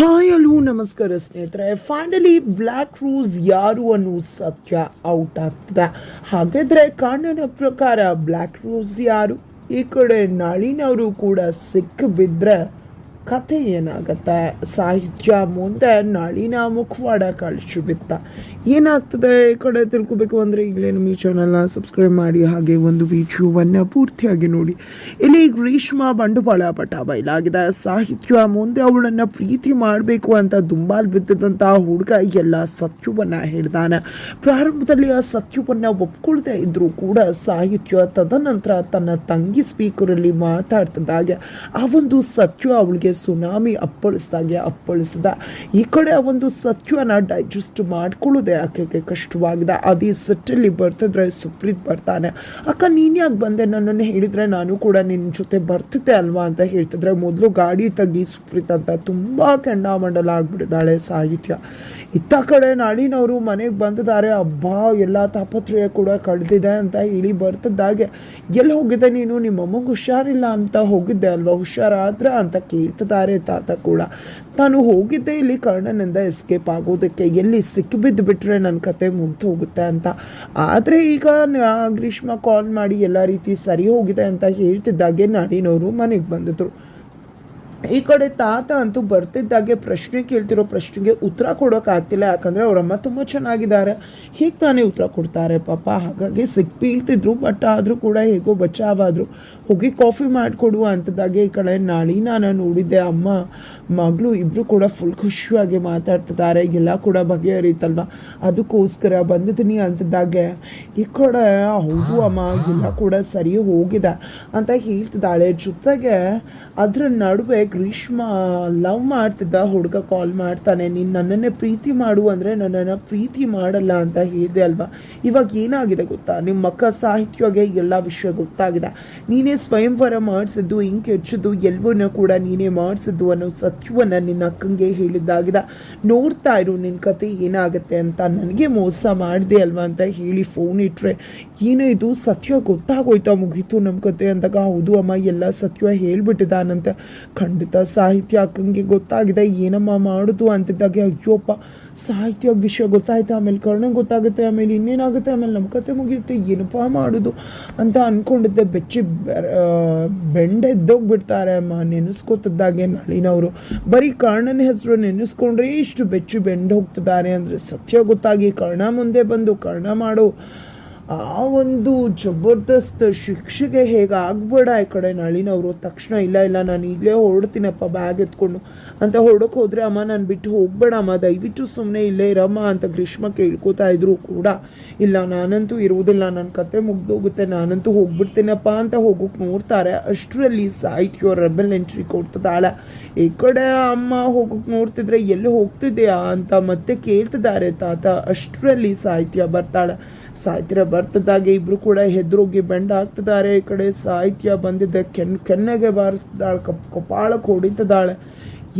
Hi ಅಲ್ಲೂ, ನಮಸ್ಕಾರ ಸ್ನೇಹಿತರೆ. ಫೈನಲಿ ಬ್ಲ್ಯಾಕ್ ರೂಸ್ ಯಾರು ಅನ್ನೋ ಸತ್ಯ ಔಟ್ ಆಗ್ತದೆ. ಹಾಗಾದ್ರೆ ಕಾನೂನ ಪ್ರಕಾರ ಬ್ಲ್ಯಾಕ್ ರೂಸ್ ಯಾರು? ಈ ಕಡೆ ನಾಳಿನವರು ಕೂಡ ಸಿಕ್ಕ ಕಥೆ ಏನಾಗತ್ತೆ? ಸಾಹಿತ್ಯ ಮುಂದೆ ನಳಿನ ಮುಖವಾಡ ಕಳಿಸು ಬಿತ್ತ. ಏನಾಗ್ತದೆ? ಈ ಕಡೆ ತಿಳ್ಕೊಬೇಕು ಅಂದರೆ ಈಗಲೇ ನಮ್ಮ ಈ ಚಾನಲ್ನ ಸಬ್ಸ್ಕ್ರೈಬ್ ಮಾಡಿ, ಹಾಗೆ ಒಂದು ವಿಡಿಯೋವನ್ನು ಪೂರ್ತಿಯಾಗಿ ನೋಡಿ. ಇಲ್ಲಿ ಗ್ರೀಷ್ಮ ಬಂಡವಾಳ ಪಟ ಬಯಲಾಗಿದೆ. ಸಾಹಿತ್ಯ ಮುಂದೆ ಅವಳನ್ನು ಪ್ರೀತಿ ಮಾಡಬೇಕು ಅಂತ ದುಂಬಾಲ್ ಬಿದ್ದಂತಹ ಹುಡುಗ ಎಲ್ಲ ಸತ್ಯವನ್ನು ಹೇಳ್ತಾನೆ ಪ್ರಾರಂಭದಲ್ಲಿ ಆ ಸತ್ಯವನ್ನು ಒಪ್ಕೊಳ್ತಾ ಇದ್ರೂ ಕೂಡ ಸಾಹಿತ್ಯ ತದನಂತರ ತನ್ನ ತಂಗಿ ಸ್ಪೀಕರಲ್ಲಿ ಮಾತಾಡ್ತಿದ್ದಾಗ ಆ ಒಂದು ಸತ್ಯ ಅವಳಿಗೆ ಸುನಾಮಿ ಅಪ್ಪಳಿಸಿದಾಗೆ ಅಪ್ಪಳಿಸಿದ. ಈ ಕಡೆ ಆ ಒಂದು ಸತ್ವನ ಡೈಜೆಸ್ಟ್ ಮಾಡ್ಕೊಳ್ಳೋದೇ ಆಕೆಗೆ ಕಷ್ಟವಾಗಿದೆ. ಅದೇ ಸಿಟ್ಟಲ್ಲಿ ಬರ್ತಿದ್ರೆ ಸುಪ್ರೀತ್ ಬರ್ತಾನೆ. ಅಕ್ಕ, ನೀನು ಯಾಕೆ ಬಂದೆ? ನನ್ನನ್ನು ಹೇಳಿದರೆ ನಾನು ಕೂಡ ನಿನ್ನ ಜೊತೆ ಬರ್ತಿದ್ದೆ ಅಲ್ವಾ ಅಂತ ಹೇಳ್ತಿದ್ರೆ ಮೊದಲು ಗಾಡಿ ತಗ್ಗಿ ಸುಪ್ರೀತ್ ಅಂತ ತುಂಬ ಕೆಂಡಾಮಂಡಲ ಆಗಿಬಿಟ್ಟಿದ್ದಾಳೆ ಸಾಹಿತ್ಯ. ಇತ್ತ ಕಡೆ ನಾಳಿನವರು ಮನೆಗೆ ಬಂದಿದ್ದಾರೆ. ಹಬ್ಬ ಎಲ್ಲ ತಾಪತ್ರಯ ಕೂಡ ಕಳೆದಿದೆ ಅಂತ ಹೇಳಿ ಬರ್ತಿದ್ದಾಗೆ. ಎಲ್ಲಿ ಹೋಗಿದ್ದೆ ನೀನು? ನಿಮ್ಮಮ್ಮಗೆ ಹುಷಾರಿಲ್ಲ ಅಂತ ಹೋಗಿದ್ದೆ ಅಲ್ವಾ? ಹುಷಾರಾದ್ರ? ಅಂತ ಕೇಳ್ತಿದ್ದಾರೆ ತಾತ ಕೂಡ. ತಾನು ಹೋಗಿದ್ದೆ ಇಲ್ಲಿ ಕರ್ಣನಿಂದ ಎಸ್ಕೇಪ್ ಆಗೋದಕ್ಕೆ. ಎಲ್ಲಿ ಸಿಕ್ಕಿಬಿದ್ದು ಬಿಟ್ಟರೆ ನನ್ನ ಕತೆ ಮುಗ್ದು ಹೋಗುತ್ತೆ ಅಂತ. ಆದರೆ ಈಗ ಗ್ರೀಷ್ಮ ಕಾಲ್ ಮಾಡಿ ಎಲ್ಲ ರೀತಿ ಸರಿ ಹೋಗಿದೆ ಅಂತ ಹೇಳ್ತಿದ್ದಾಗೆ ನಾಡಿನವರು ಮನೆಗೆ ಬಂದಿದ್ರು. ಈ ಕಡೆ ತಾತ ಅಂತೂ ಬರ್ತಿದ್ದಾಗೆ ಪ್ರಶ್ನೆ ಕೇಳ್ತಿರೋ ಪ್ರಶ್ನೆಗೆ ಉತ್ತರ ಕೊಡೋಕ್ಕಾಗ್ತಿಲ್ಲ ಯಾಕಂದರೆ ಅವರಮ್ಮ ತುಂಬ ಚೆನ್ನಾಗಿದ್ದಾರೆ. ಹೀಗೆ ತಾನೇ ಉತ್ತರ ಕೊಡ್ತಾರೆ. ಪಾಪ ಹಾಗಾಗಿ ಸಿಕ್ಕಿ ಬೀಳ್ತಿದ್ರು ಬಟ್ ಆದರೂ ಕೂಡ ಹೇಗೋ ಬಚಾವಾದರು. ಹೋಗಿ ಕಾಫಿ ಮಾಡಿಕೊಡು ಅಂತದಾಗೆ ಈ ಕಡೆ ನಾಳೆ ನಾನು ನೋಡಿದ್ದೆ, ಅಮ್ಮ, ಮಗಳು ಇಬ್ಬರು ಕೂಡ ಫುಲ್ ಖುಷಿಯಾಗಿ ಮಾತಾಡ್ತಿದ್ದಾರೆ. ಎಲ್ಲ ಕೂಡ ಬಗೆಹರಿತಲ್ವ? ಅದಕ್ಕೋಸ್ಕರ ಬಂದಿದ್ದೀನಿ ಅಂತದಾಗೆ. ಈ ಕಡೆ, ಹೌದು ಅಮ್ಮ, ಎಲ್ಲ ಕೂಡ ಸರಿ ಹೋಗಿದೆ ಅಂತ ಹೇಳ್ತಿದ್ದಾಳೆ. ಜೊತೆಗೆ ಅದರ ನಡುವೆ ಗ್ರೀಷ್ಮ ಲವ್ ಮಾಡ್ತಿದ್ದ ಹುಡುಗ ಕಾಲ್ ಮಾಡ್ತಾನೆ, ನೀನು ನನ್ನನ್ನೇ ಪ್ರೀತಿ ಮಾಡು ಅಂದರೆ ನನ್ನನ್ನು ಪ್ರೀತಿ ಮಾಡಲ್ಲ ಅಂತ ಹೇಳಿದೆ ಅಲ್ವಾ? ಇವಾಗ ಏನಾಗಿದೆ ಗೊತ್ತಾ? ನಿಮ್ಮ ಮಕ್ಕ ಸಾಹಿತ್ಯಗೆ ಎಲ್ಲ ವಿಷಯ ಗೊತ್ತಾಗಿದೆ. ನೀನೇ ಸ್ವಯಂವರ ಮಾಡಿಸಿದ್ದು, ಇಂಕ್ ಹೆಚ್ಚಿದ್ದು ಎಲ್ಲವನ್ನೂ ಕೂಡ ನೀನೇ ಮಾಡಿಸಿದ್ದು ಅನ್ನೋ ಸತ್ಯವನ್ನ ನಿನ್ನ ಅಕ್ಕಂಗೆ ಹೇಳಿದ್ದಾಗಿದೆ. ನೋಡ್ತಾ ಇರು ನಿನ್ನ ಕತೆ ಏನಾಗುತ್ತೆ ಅಂತ. ನನಗೆ ಮೋಸ ಮಾಡಿದೆ ಅಲ್ವಾ ಅಂತ ಹೇಳಿ ಫೋನ್ ಇಟ್ರೆ. ಏನು ಇದು ಸತ್ಯ ಗೊತ್ತಾಗೋಯ್ತಾ ಮುಗೀತು ನಮ್ಮ ಕತೆ ಅಂದಾಗ? ಹೌದು ಅಮ್ಮ, ಎಲ್ಲ ಸತ್ಯ ಹೇಳ್ಬಿಟ್ಟಿದ್ದಾನಂತೆ. ಖಂಡಿತ ಸಾಹಿತ್ಯ ಅಕ್ಕಂಗೆ ಗೊತ್ತಾಗಿದೆ, ಏನಮ್ಮ ಮಾಡುದು ಅಂತಿದ್ದಾಗ, ಅಯ್ಯೋಪ್ಪ, ಸಾಹಿತ್ಯ ವಿಷಯ ಗೊತ್ತಾಯ್ತು, ಆಮೇಲೆ ಕರ್ಣ ಗೊತ್ತಾಗುತ್ತೆ, ಆಮೇಲೆ ಇನ್ನೇನಾಗುತ್ತೆ, ಆಮೇಲೆ ನಮ್ಮ ಕತೆ ಮುಗಿಯುತ್ತೆ, ಏನಪ್ಪ ಮಾಡೋದು ಅಂತ ಅನ್ಕೊಂಡಿದ್ದೆ. ಬೆಚ್ಚಿ ಬೆಂಡೆದ್ದೋಗ್ಬಿಡ್ತಾರೆ, ಅಮ್ಮ, ನೆನೆಸ್ಕೊತಿದ್ದಾಗೆ ನಳಿನವರು. ಬರೀ ಕರ್ಣನ ಹೆಸರು ನೆನೆಸ್ಕೊಂಡ್ರೆ ಇಷ್ಟು ಬೆಚ್ಚಿ ಬೆಂಡ್ ಹೋಗ್ತಿದ್ದಾರೆ ಅಂದರೆ ಸತ್ಯ ಗೊತ್ತಾಗಿ ಕರ್ಣ ಮುಂದೆ ಬಂದು ಕರ್ಣ ಮಾಡೋ ಆ ಒಂದು ಜಬರ್ದಸ್ತ್ ಶಿಕ್ಷೆಗೆ ಹೇಗೆ ಆಗ್ಬೇಡ ಈ ಕಡೆ ನಳಿನವರು. ತಕ್ಷಣ ಇಲ್ಲ ಇಲ್ಲ, ನಾನು ಈಗಲೇ ಹೊರಡ್ತೀನಪ್ಪ, ಬ್ಯಾಗ್ ಎತ್ಕೊಂಡು. ಅಂತ ಹೊರಡಕ್ಕೆ ಹೋದರೆ ಅಮ್ಮ ನಾನು ಬಿಟ್ಟು ಹೋಗ್ಬೇಡ ಅಮ್ಮ ದಯವಿಟ್ಟು ಸುಮ್ಮನೆ ಇಲ್ಲೇ ಇರಮ್ಮ ಅಂತ ಗ್ರೀಷ್ಮ ಕೇಳ್ಕೊತಾ ಇದ್ರು ಕೂಡ. ಇಲ್ಲ, ನಾನಂತೂ ಇರುವುದಿಲ್ಲ. ನನ್ನ ಕತೆ ಮುಗ್ದೋಗುತ್ತೆ, ನಾನಂತೂ ಹೋಗ್ಬಿಡ್ತೀನಪ್ಪ ಅಂತ ಹೋಗೋಕೆ ನೋಡ್ತಾರೆ. ಅಷ್ಟರಲ್ಲಿ ಸಾಹಿತ್ಯ ರೆಬಲ್ ಎಂಟ್ರಿ ಕೊಡ್ತದಾಳೆ ಈ ಕಡೆ ಅಮ್ಮ ಹೋಗೋಕೆ ನೋಡ್ತಿದ್ರೆ, ಎಲ್ಲಿ ಹೋಗ್ತಿದ್ಯಾ? ಅಂತ ಮತ್ತೆ ಕೇಳ್ತಿದ್ದಾರೆ ತಾತ. ಅಷ್ಟರಲ್ಲಿ ಸಾಹಿತ್ಯ ಬರ್ತಾಳೆ. ಸಾಹಿತ್ಯ ಬರ್ತದಾಗೆ ಇಬ್ರು ಕೂಡ ಹೆದ್ರೋಗಿ ಬೆಂಡ ಹಾಕ್ತಿದ್ದಾರೆ ಈ ಕಡೆ ಸಾಹಿತ್ಯ ಬಂದಿದ್ದ ಕೆನ್, ಕೆನ್ನೆಗೆ ಬಾರಿಸ್ತಿದ್ದಾಳೆ, ಕಪ್, ಕಪಾಳಕ್ಕೆ ಹೊಡಿತಿದ್ದಾಳೆ.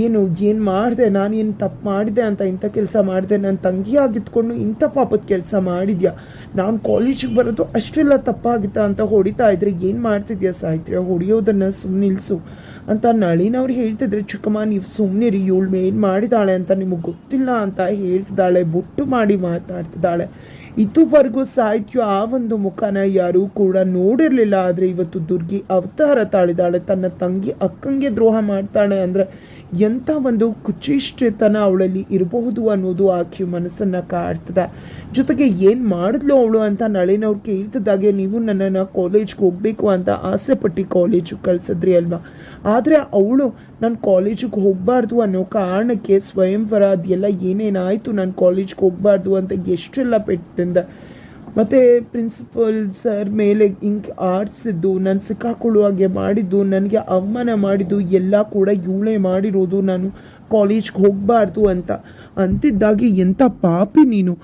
ಏನು ಏನು ಮಾಡಿದೆ? ನಾನು ಏನು ತಪ್ಪು ಮಾಡಿದೆ ಅಂತ ಇಂಥ ಕೆಲಸ ಮಾಡಿದೆ? ನನ್ನ ತಂಗಿಯಾಗಿತ್ಕೊಂಡು ಇಂಥ ಪಾಪದ ಕೆಲಸ ಮಾಡಿದ್ಯಾ? ನಾನು ಕಾಲೇಜಿಗೆ ಬರೋದು ಅಷ್ಟೆಲ್ಲ ತಪ್ಪಾಗಿತ್ತ ಅಂತ ಹೊಡಿತಾ ಇದ್ರೆ ಏನು ಮಾಡ್ತಿದ್ಯಾ ಸಾಹಿತ್ಯ? ಹೊಡೆಯೋದನ್ನು ಸುಮ್ಮನೆ ನಿಲ್ಸು ಅಂತ ನಳಿನವ್ರು ಹೇಳ್ತಿದ್ರೆ. ಚಿಕ್ಕಮ್ಮ, ನೀವು ಸುಮ್ಮನಿರಿ ಇವಳು ಏನು ಮಾಡಿದಾಳೆ ಅಂತ ನಿಮಗೆ ಗೊತ್ತಿಲ್ಲ ಅಂತ ಹೇಳ್ತಿದ್ದಾಳೆ. ಬುಟ್ಟು ಮಾಡಿ ಮಾತಾಡ್ತಿದ್ದಾಳೆ. ಇದುವರೆಗೂ ಸಾಹಿತ್ಯ ಆ ಒಂದು ಮುಖನ ಯಾರೂ ಕೂಡ ನೋಡಿರಲಿಲ್ಲ. ಆದ್ರೆ ಇವತ್ತು ದುರ್ಗಿ ಅವತಾರ ತಾಳಿದಾಳೆ. ತನ್ನ ತಂಗಿ ಅಕ್ಕಂಗೆ ದ್ರೋಹ ಮಾಡ್ತಾಳೆ ಅಂದ್ರೆ ಎಂಥ ಒಂದು ಕುಚಿಷ್ಟತನ ಅವಳಲ್ಲಿ ಇರಬಹುದು ಅನ್ನೋದು ಆಕೆ ಮನಸ್ಸನ್ನ ಕಾಡ್ತದೆ. ಜೊತೆಗೆ ಏನ್ ಮಾಡಿದ್ಲು ಅವಳು ಅಂತ ನಳಿನವ್ರು ಕೇಳ್ತಿದ್ದಾಗೆ ನೀವು ನನ್ನನ್ನು ಕಾಲೇಜ್ಗೆ ಹೋಗ್ಬೇಕು ಅಂತ ಆಸೆ ಪಟ್ಟು ಕಾಲೇಜಿಗೆ ಕಳ್ಸಿದ್ರಿ ಅಲ್ವಾ? ಆದರೆ ಅವಳು ನಾನು ಕಾಲೇಜಿಗೆ ಹೋಗಬಾರ್ದು ಅನ್ನೋ ಕಾರಣಕ್ಕೆ ಸ್ವಯಂವರ ಅದೆಲ್ಲ ಏನೇನಾಯಿತು ನಾನು ಕಾಲೇಜ್ಗೆ ಹೋಗಬಾರ್ದು ಅಂತ ಎಷ್ಟೆಲ್ಲ ಪೆಟ್ಟಿಂದ. ಮತ್ತು ಪ್ರಿನ್ಸಿಪಲ್ ಸರ್ ಮೇಲೆ ಇಂಕ್ ಆಡಿಸಿದ್ದು ನಾನು ಸಿಕ್ಕಾಕೊಳ್ಳುವಾಗೆ ಮಾಡಿದ್ದು, ನನಗೆ ಅವಮಾನ ಮಾಡಿದ್ದು, ಎಲ್ಲ ಕೂಡ ಇವಳೇ ಮಾಡಿರೋದು. ನಾನು ಕಾಲೇಜ್ಗೆ ಹೋಗಬಾರ್ದು ಅಂತ ಅಂತಿದ್ದಾಗಿ, ಎಂಥ ಪಾಪಿ ನೀನು?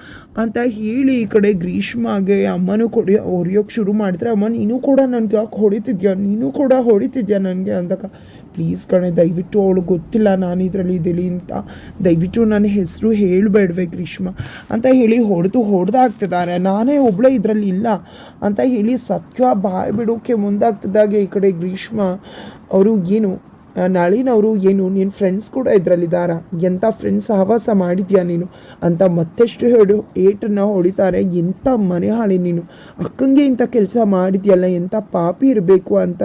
ಅಂತ ಹೇಳಿ ಈ ಕಡೆ ಗ್ರೀಷ್ಮಾಗೆ ಅಮ್ಮನೂ ಕೊಡಿ ಹೊರಿಯೋಕೆ ಶುರು ಮಾಡಿದ್ರೆ ಅಮ್ಮ, ನೀನು ಕೂಡ ನನಗೆ ಯಾಕೆ ಹೊಡಿತಿದ್ಯಾ? ನೀನು ಕೂಡ ಹೊಡಿತಿದ್ಯಾ ನನಗೆ? ಅಂದಾಗ ಪ್ಲೀಸ್ ಕಣೆ, ದಯವಿಟ್ಟು ಅವಳು ಗೊತ್ತಿಲ್ಲ ನಾನು ಇದರಲ್ಲಿ ಇದ್ದೀನಿ ಅಂತ. ದಯವಿಟ್ಟು ನನ್ನ ಹೆಸರು ಹೇಳಬೇಡ್ವೆ ಗ್ರೀಷ್ಮ. ಅಂತ ಹೇಳಿ ಹೊಡೆದು ಹೊಡೆದಾಗ್ತಿದ್ದಾರೆ ನಾನೇ ಒಬ್ಳೆ ಇದರಲ್ಲಿ ಇಲ್ಲ ಅಂತ ಹೇಳಿ ಸತ್ಯ ಬಾಯ್ ಬಿಡೋಕೆ ಮುಂದಾಗ್ತಿದ್ದಾಗೆ ಈ ಕಡೆ ಗ್ರೀಷ್ಮ. ಅವರು ಏನು ನಳಿನವರು ಏನು ನಿನ್ನ ಫ್ರೆಂಡ್ಸ್ ಕೂಡ ಇದರಲ್ಲಿದ್ದಾರ ಎಂಥ ಫ್ರೆಂಡ್ಸ್ ಸಹವಾಸ ಮಾಡಿದ್ಯಾ ನೀನು? ಅಂತ ಮತ್ತೆಷ್ಟು ಹೇಳು. ಏಟನ್ನು ಹೊಡಿತಾರೆ. ಎಂಥ ಮನೆ ಹಾಳಿ ನೀನು? ಅಕ್ಕಂಗೆ ಇಂಥ ಕೆಲಸ ಮಾಡಿದ್ಯಲ್ಲ ಎಂಥ ಪಾಪಿ ಇರಬೇಕು ಅಂತ.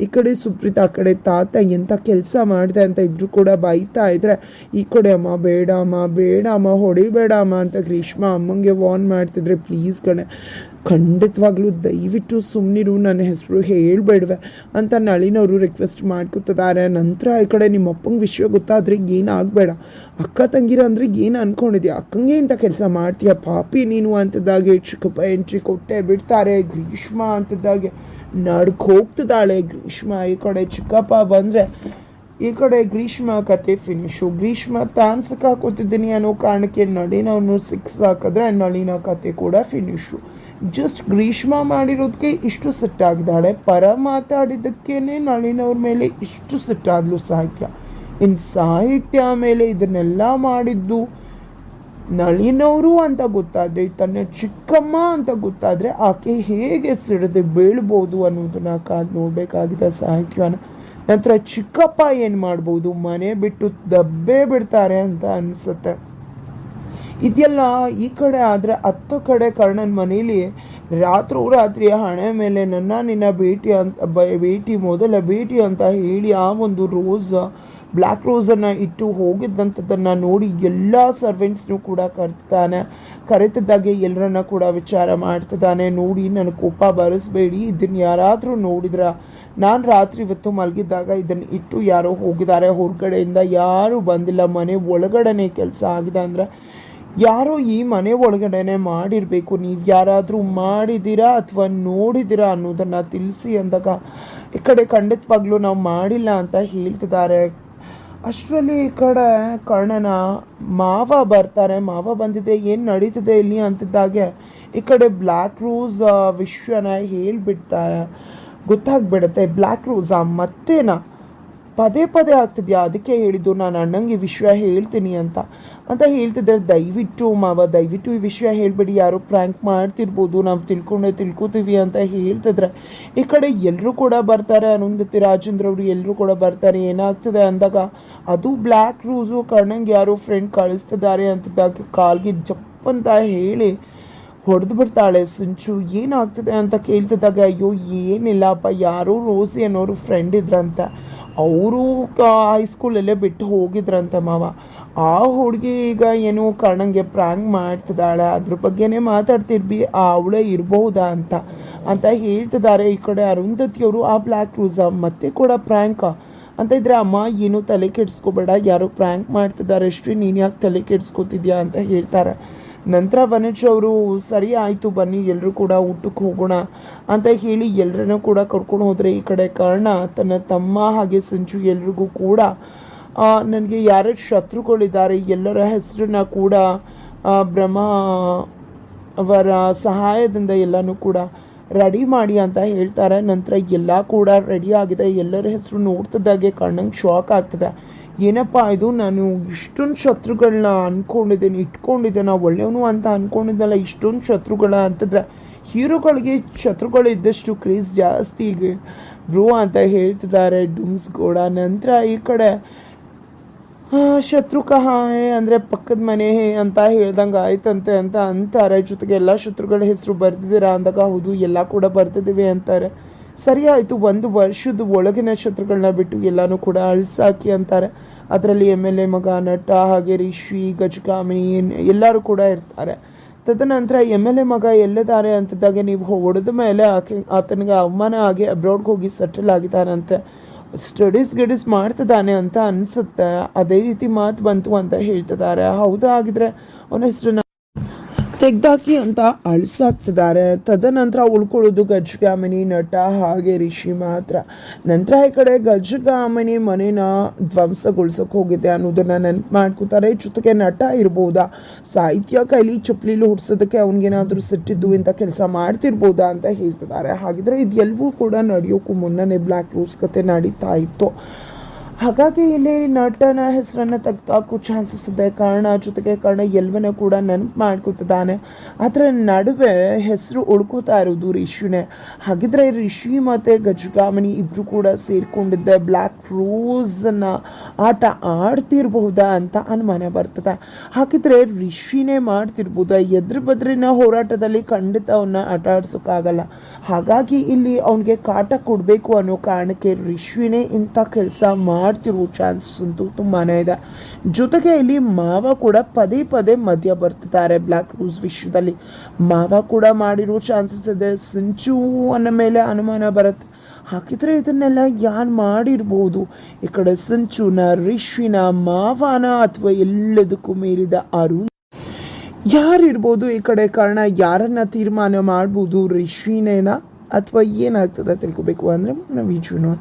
ಈ ಕಡೆ ಸುಪ್ರೀತ, ಆ ಕಡೆ ತಾತ ಎಂಥ ಕೆಲಸ ಮಾಡಿದೆ ಅಂತ ಇಬ್ಬರು ಕೂಡ ಬೈತಾ ಇದ್ರೆ, ಈ ಕಡೆ ಅಮ್ಮ ಬೇಡ ಅಮ್ಮ ಬೇಡ ಅಮ್ಮ, ಹೊಡಿಬೇಡ ಅಮ್ಮ ಅಂತ ಗ್ರೀಷ್ಮ ಅಮ್ಮಂಗೆ ವಾರ್ನ್ ಮಾಡ್ತಿದ್ರೆ ಪ್ಲೀಸ್ ಕಣೆ. ಖಂಡಿತವಾಗ್ಲೂ ದಯವಿಟ್ಟು ಸುಮ್ಮನಿರು ನನ್ನ ಹೆಸರು ಹೇಳಬೇಡ್ವೆ ಅಂತ ನಳಿನವರು ರಿಕ್ವೆಸ್ಟ್ ಮಾಡ್ಕೊತಿದ್ದಾರೆ ನಂತರ ಈ ಕಡೆ ನಿಮ್ಮ ಅಪ್ಪಂಗೆ ವಿಷಯ ಗೊತ್ತಾದ್ರೆ ಏನಾಗಬೇಡ. ಅಕ್ಕ ತಂಗಿರ ಅಂದರೆ ಏನು ಅಂದ್ಕೊಂಡಿದ್ಯಾ ಅಕ್ಕಂಗೆ ಇಂಥ ಕೆಲಸ ಮಾಡ್ತೀಯ? ಪಾಪಿ ನೀನು ಅಂತಿದ್ದಾಗೆ, ಚಿಕ್ಕಪ್ಪ ಎಂಟ್ರಿ ಕೊಟ್ಟೆ, ಬಿಡ್ತಾರೆ. ಗ್ರೀಷ್ಮ ಅಂತಿದ್ದಾಗೆ ನಡ್ಕ ಹೋಗ್ತಿದ್ದಾಳೆ ಗ್ರೀಷ್ಮ ಈ ಕಡೆ ಚಿಕ್ಕಪ್ಪ ಬಂದರೆ ಈ ಕಡೆ ಗ್ರೀಷ್ಮ ಕತೆ ಫಿನಿಶು ಗ್ರೀಷ್ಮ ತಾನು ಸಿಕ್ಕಾಕೋತಿದ್ದೀನಿ ಅನ್ನೋ ಕಾರಣಕ್ಕೆ ನಳಿನವನು ಸಿಕ್ಸ್ ಹಾಕಿದ್ರೆ ನಳಿನ ಕತೆ ಕೂಡ ಫಿನಿಶು ಜಸ್ಟ್ ಗ್ರೀಷ್ಮ ಮಾಡಿರೋದಕ್ಕೆ ಇಷ್ಟು ಸಿಟ್ಟಾಗಿದ್ದಾಳೆ. ಪರ ಮಾತಾಡಿದ್ದಕ್ಕೇನೆ ನಳಿನವ್ರ ಮೇಲೆ ಇಷ್ಟು ಸಿಟ್ಟಾದ್ಲು ಸಾಹಿತ್ಯ. ಇನ್ನು ಸಾಹಿತ್ಯ ಮೇಲೆ ಇದನ್ನೆಲ್ಲ ಮಾಡಿದ್ದು ನಳಿನವರು ಅಂತ ಗೊತ್ತಾದರೆ, ತನ್ನ ಚಿಕ್ಕಮ್ಮ ಅಂತ ಗೊತ್ತಾದರೆ ಆಕೆ ಹೇಗೆ ಸಿಡದೆ ಬೀಳ್ಬೋದು ಅನ್ನೋದನ್ನ ಕಾದು ನೋಡಬೇಕಾಗಿದೆ ಸಾಹಿತ್ಯನ. ನಂತರ ಚಿಕ್ಕಪ್ಪ ಏನು ಮಾಡ್ಬೋದು? ಮನೆ ಬಿಟ್ಟು ದಬ್ಬೆ ಬಿಡ್ತಾರೆ ಅಂತ ಅನ್ಸುತ್ತೆ. ಇದೆಲ್ಲ ಈ ಕಡೆ ಆದರೆ ಹತ್ತು ಕಡೆ ಕರ್ಣನ ಮನೇಲಿ ರಾತ್ರಿ ರಾತ್ರಿ ಹಣೆ ಮೇಲೆ ನನ್ನ ನಿನ್ನ ಭೇಟಿ ಅಂತ ಭೇಟಿ ಮೊದಲ ಭೇಟಿ ಅಂತ ಹೇಳಿ ಆ ಒಂದು ರೋಸ್ ಬ್ಲ್ಯಾಕ್ ರೋಸನ್ನು ಇಟ್ಟು ಹೋಗಿದ್ದಂಥದ್ದನ್ನು ನೋಡಿ ಎಲ್ಲ ಸರ್ವೆಂಟ್ಸ್ನು ಕೂಡ ಕರೆತಾನೆ, ಕರೆತಿದ್ದಾಗೆ ಎಲ್ಲರನ್ನ ಕೂಡ ವಿಚಾರ ಮಾಡ್ತಿದ್ದಾನೆ. ನೋಡಿ ನನ್ನ ಕೋಪ ಬರೆಸ್ಬೇಡಿ ಇದನ್ನು ಯಾರಾದರೂ ನೋಡಿದ್ರ? ನಾನು ರಾತ್ರಿ ಇವತ್ತು ಮಲಗಿದ್ದಾಗ ಇದನ್ನು ಇಟ್ಟು ಯಾರೋ ಹೋಗಿದ್ದಾರೆ. ಹೊರಗಡೆಯಿಂದ ಯಾರೂ ಬಂದಿಲ್ಲ. ಮನೆ ಒಳಗಡೆನೇ ಕೆಲಸ ಆಗಿದೆ ಅಂದರೆ ಯಾರೋ ಈ ಮನೆ ಒಳಗಡೆನೆ ಮಾಡಿರಬೇಕು. ನೀವು ಯಾರಾದರೂ ಮಾಡಿದ್ದೀರಾ ಅಥವಾ ನೋಡಿದ್ದೀರಾ ಅನ್ನೋದನ್ನು ತಿಳಿಸಿ ಅಂದಾಗ, ಈ ಕಡೆ ಖಂಡಿತವಾಗ್ಲೂ ನಾವು ಮಾಡಿಲ್ಲ ಅಂತ ಹೇಳ್ತಿದ್ದಾರೆ. ಅಷ್ಟರಲ್ಲಿ ಈ ಕಡೆ ಕರ್ಣನ ಮಾವ ಬರ್ತಾರೆ. ಮಾವ ಬಂದಿದೆ, ಏನು ನಡೀತಿದೆ ಇಲ್ಲಿ ಅಂತಿದ್ದಾಗೆ, ಈ ಕಡೆ ಬ್ಲ್ಯಾಕ್ ರೋಸ್ ವಿಶ್ವನ ಹೇಳಿಬಿಡ್ತಾ ಗೊತ್ತಾಗ್ಬಿಡುತ್ತೆ. ಬ್ಲ್ಯಾಕ್ ರೋಸಾ ಮತ್ತೇನಾ? ಪದೇ ಪದೇ ಆಗ್ತಿದ್ಯಾ? ಅದಕ್ಕೆ ಹೇಳಿದ್ದು, ನಾನು ಅಣ್ಣಂಗೆ ವಿಷಯ ಹೇಳ್ತೀನಿ ಅಂತ. ಅಂತ ಹೇಳ್ತಿದ್ದಾರೆ. ದಯವಿಟ್ಟು ಮಾವ, ದಯವಿಟ್ಟು ಈ ವಿಷಯ ಹೇಳ್ಬೇಡಿ. ಯಾರೋ ಪ್ರ್ಯಾಂಕ್ ಮಾಡ್ತಿರ್ಬೋದು. ನಾವು ತಿಳ್ಕೊಂಡೆ ತಿಳ್ಕೊತೀವಿ ಅಂತ ಹೇಳ್ತಿದ್ರೆ ಈ ಕಡೆ ಎಲ್ಲರೂ ಕೂಡ ಬರ್ತಾರೆ. ಅರುಂಧತಿ ರಾಜೇಂದ್ರ ಅವರು ಎಲ್ಲರೂ ಕೂಡ ಬರ್ತಾರೆ. ಏನಾಗ್ತದೆ ಅಂದಾಗ, ಅದು ಬ್ಲ್ಯಾಕ್ ರೂಸು ಕಣ್ಣಂಗೆ ಯಾರೋ ಫ್ರೆಂಡ್ ಕಳಿಸ್ತಿದ್ದಾರೆ ಅಂತಿದ್ದಾಗ ಕಾಲ್ಗೆ ಜಪ್ ಅಂತ ಹೇಳಿ ಹೊಡೆದು ಬಿಡ್ತಾಳೆ. ಸಿಂಚು, ಏನಾಗ್ತದೆ ಅಂತ ಕೇಳ್ತಿದ್ದಾಗ, ಅಯ್ಯೋ ಏನಿಲ್ಲಪ್ಪ ಯಾರೋ ರೋಸಿ ಅನ್ನೋರು ಫ್ರೆಂಡ್ ಇದ್ರಂತೆ. ಅವರು ಹೈಸ್ಕೂಲಲ್ಲೇ ಬಿಟ್ಟು ಹೋಗಿದ್ರಂತೆ ಮಾವ. ಆ ಹುಡುಗಿ ಈಗ ಏನು ಕರ್ಣಂಗೆ ಪ್ರಾಂಗ್ ಮಾಡ್ತಿದ್ದಾಳೆ. ಅದ್ರ ಬಗ್ಗೆನೇ ಮಾತಾಡ್ತಿರ್ಬಿ ಅವಳೇ ಇರಬಹುದಾ ಅಂತ. ಅಂತ ಹೇಳ್ತಿದ್ದಾರೆ ಈ ಕಡೆ ಅರುಂಧತಿಯವರು. ಆ ಬ್ಲ್ಯಾಕ್ ರೂಸ ಮತ್ತೆ ಕೂಡ ಪ್ರ್ಯಾಂಕ ಅಂತ ಇದ್ರೆ ಅಮ್ಮ, ಏನು ತಲೆ ಕೆಡಿಸ್ಕೋಬೇಡ. ಯಾರೋ ಪ್ರ್ಯಾಂಕ್ ಮಾಡ್ತಿದ್ದಾರೆ. ಶ್ರೀ, ನೀನು ಯಾಕೆ ತಲೆ ಕೆಡಿಸ್ಕೋತಿದ್ಯಾ ಅಂತ ಹೇಳ್ತಾರೆ. ನಂತರ ವನಜ್ ಅವರು, ಸರಿ ಆಯಿತು, ಬನ್ನಿ ಎಲ್ಲರೂ ಕೂಡ ಊಟಕ್ಕೆ ಹೋಗೋಣ ಅಂತ ಹೇಳಿ ಎಲ್ಲರನ್ನೂ ಕೂಡ ಕರ್ಕೊಂಡು ಹೋದರೆ ಈ ಕಡೆ ಕರ್ಣ, ತನ್ನ ತಮ್ಮ ಹಾಗೆ ಸಂಜು ಎಲ್ರಿಗೂ ಕೂಡ ನನಗೆ ಯಾರ್ಯಾರು ಶತ್ರುಗಳಿದ್ದಾರೆ, ಎಲ್ಲರ ಹೆಸರನ್ನ ಕೂಡ ಬ್ರಹ್ಮ ಅವರ ಸಹಾಯದಿಂದ ಎಲ್ಲನೂ ಕೂಡ ರೆಡಿ ಮಾಡಿ ಅಂತ ಹೇಳ್ತಾರೆ. ನಂತರ ಎಲ್ಲ ಕೂಡ ರೆಡಿ ಆಗಿದೆ. ಎಲ್ಲರ ಹೆಸರು ನೋಡ್ತಿದ್ದಾಗೆ ಕಣ್ಣಂಗೆ ಶಾಕ್ ಆಗ್ತದೆ. ಏನಪ್ಪ ಇದು? ನಾನು ಇಷ್ಟೊಂದು ಶತ್ರುಗಳನ್ನ ಅನ್ಕೊಂಡಿದ್ದೇನೆ ಇಟ್ಕೊಂಡಿದ್ದೆ ನಾವು ಒಳ್ಳೆಯವನು ಅಂತ ಅನ್ಕೊಂಡಿದ್ದಲ್ಲ, ಇಷ್ಟೊಂದು ಶತ್ರುಗಳ ಅಂತಂದ್ರೆ ಹೀರೋಗಳಿಗೆ ಶತ್ರುಗಳು ಇದ್ದಷ್ಟು ಕ್ರೇಜ್ ಜಾಸ್ತಿ ಬ್ರೋ ಅಂತ ಹೇಳ್ತಿದ್ದಾರೆ, ಡುಮ್ಸ್ ಕೂಡ ನಂತರ ಈ ಕಡೆ ಶತ್ರು ಕಹಾಯ್ ಅಂದರೆ ಪಕ್ಕದ ಮನೆ ಅಂತ ಹೇಳ್ದಂಗೆ ಆಯ್ತಂತೆ ಅಂತ ಅಂತಾರೆ. ಜೊತೆಗೆ ಎಲ್ಲ ಶತ್ರುಗಳ ಹೆಸರು ಬರ್ತಿದ್ದೀರಾ ಅಂದಾಗ ಹೌದು, ಎಲ್ಲ ಕೂಡ ಬರ್ತಿದ್ದೀವಿ ಅಂತಾರೆ. ಸರಿ ಆಯಿತು, ಒಂದು ವರ್ಷದ ಒಳಗಿನ ಶತ್ರುಗಳನ್ನ ಬಿಟ್ಟು ಎಲ್ಲನೂ ಕೂಡ ಅಳ್ಸಾಕಿ ಅಂತಾರೆ. ಅದರಲ್ಲಿ ಎಂ ಎಲ್ ಎ ಮಗ ನಟ, ಹಾಗೆ ರಿಷಿ, ಗಜಗಾಮಿನಿ, ಎಲ್ಲರೂ ಕೂಡ ಇರ್ತಾರೆ. ತದನಂತರ ಎಂ ಎಲ್ ಎ ಮಗ ಎಲ್ಲಿದ್ದಾರೆ ಅಂತಿದ್ದಾಗೆ ನೀವು ಹೊಡೆದ ಮೇಲೆ ಆಕೆ, ಆತನಿಗೆ ಅವಮಾನ ಆಗಿ ಅಬ್ರಾಡ್ಗೆ ಹೋಗಿ ಸೆಟಲ್ ಆಗಿದ್ದಾನಂತೆ. ಸ್ಟಡೀಸ್ ಗಿಡೀಸ್ ಮಾಡ್ತಿದ್ದಾನೆ ಅಂತ ಅನಿಸುತ್ತೆ. ಅದೇ ರೀತಿ ಮಾತು ಬಂತು ಅಂತ ಹೇಳ್ತಿದ್ದಾರೆ. ಹೌದಾ ಆಗಿದ್ರೆ ಅವನ ಹೆಸರನ್ನ ತೆಗ್ದಾಕಿ ಅಂತ ಅಳಿಸಾಕ್ತಿದ್ದಾರೆ. ತದನಂತರ ಉಳ್ಕೊಳ್ಳೋದು ಗಜಗಾಮಿನಿ, ನಟ ಹಾಗೆ ರಿಷಿ ಮಾತ್ರ. ನಂತರ ಈ ಕಡೆ ಗಜಗಾಮಿನಿ ಮನೇನ ಧ್ವಂಸಗೊಳಿಸೋಕೆ ಹೋಗಿದೆ ಅನ್ನೋದನ್ನ ನೆನಪು ಮಾಡ್ಕೋತಾರೆ. ಜೊತೆಗೆ ನಟ ಇರ್ಬೋದಾ? ಸಾಹಿತ್ಯ ಕೈಲಿ ಚಪ್ಪಲಿಲಿ ಹುಡ್ಸೋದಕ್ಕೆ ಅವ್ನಿಗೇನಾದರೂ ಸಿಟ್ಟಿದ್ದು ಇಂಥ ಕೆಲಸ ಮಾಡ್ತಿರ್ಬೋದಾ ಅಂತ ಹೇಳ್ತಿದ್ದಾರೆ. ಹಾಗಿದ್ರೆ ಇದೆಲ್ಲವೂ ಕೂಡ ನಡೆಯೋಕ್ಕೂ ಮುನ್ನನೇ ಬ್ಲ್ಯಾಕ್ ಲೂಸ್ ಕತೆ ನಡೀತಾ ಇತ್ತು. ಹಾಗಾಗಿ ಇಲ್ಲಿ ನಟನ ಹೆಸರನ್ನು ತೆಗೆದುಹಾಕೋ ಚಾನ್ಸಸ್ ಇದೆ. ಕಾರಣ ಜೊತೆಗೆ ಕಾರಣ ಎಲ್ಲವನ್ನ ಕೂಡ ನೆನಪು ಮಾಡ್ಕೊತಿದ್ದಾನೆ. ಅದರ ನಡುವೆ ಹೆಸರು ಉಳ್ಕೋತಾ ಇರೋದು ರಿಷಿನೇ. ಹಾಗಿದ್ರೆ ರಿಷಿ ಮತ್ತು ಗಜಗಾಮಿನಿ ಇಬ್ಬರು ಕೂಡ ಸೇರಿಕೊಂಡಿದ್ದೆ. ಬ್ಲ್ಯಾಕ್ ರೋಸನ್ನು ಆಟ ಆಡ್ತಿರ್ಬಹುದಾ ಅಂತ ಅನುಮಾನ ಬರ್ತದೆ. ಹಾಗಿದ್ರೆ ರಿಷಿನೇ ಮಾಡ್ತಿರ್ಬೋದಾ. ಎದ್ರ ಬದ್ರಿನ ಹೋರಾಟದಲ್ಲಿ ಖಂಡಿತ ಅವನ್ನ ಆಟ ಆಡ್ಸೋಕ್ಕಾಗಲ್ಲ ಹಾಗಾಗಿ ಇಲ್ಲಿ ಅವನಿಗೆ ಕಾಟ ಕೊಡಬೇಕು ಅನ್ನೋ ಕಾರಣಕ್ಕೆ ರಿಷಿನೇ ಇಂಥ ಕೆಲಸ ಮಾಡ್ತಿರೋ ಚಾನ್ಸಸ್ ಅಂತೂ ತುಂಬಾನೇ ಇದೆ. ಜೊತೆಗೆ ಇಲ್ಲಿ ಮಾವ ಕೂಡ ಪದೇ ಪದೇ ಮಧ್ಯ ಬರ್ತಿದ್ದಾರೆ ಬ್ಲಾಕ್ ರೂಸ್ ವಿಶ್ವದಲ್ಲಿ. ಮಾವ ಕೂಡ ಮಾಡಿರೋ ಚಾನ್ಸಸ್ ಇದೆ. ಸಿಂಚು ಅನ್ನೋ ಮೇಲೆ ಅನುಮಾನ ಬರುತ್ತೆ. ಹಾಕಿದ್ರೆ ಇದನ್ನೆಲ್ಲ ಯಾರು ಮಾಡಿರ್ಬೋದು? ಈ ಕಡೆ ಸಂಚುನ ರಿಶ್ವಿನ ಮಾವನ ಅಥವಾ ಎಲ್ಲದಕ್ಕೂ ಮೀರಿದ ಅರುಣ್. ಯಾರಿರ್ಬೋದು ಈ ಕಡೆ? ಕಾರಣ ಯಾರನ್ನ ತೀರ್ಮಾನ ಮಾಡ್ಬೋದು ರಿಶ್ವಿನೇನಾ ಅಥವಾ ಏನಾಗ್ತದೆ ತಿಳ್ಕೊಬೇಕು ಅಂದ್ರೆ ನಾವು ವಿಜುನ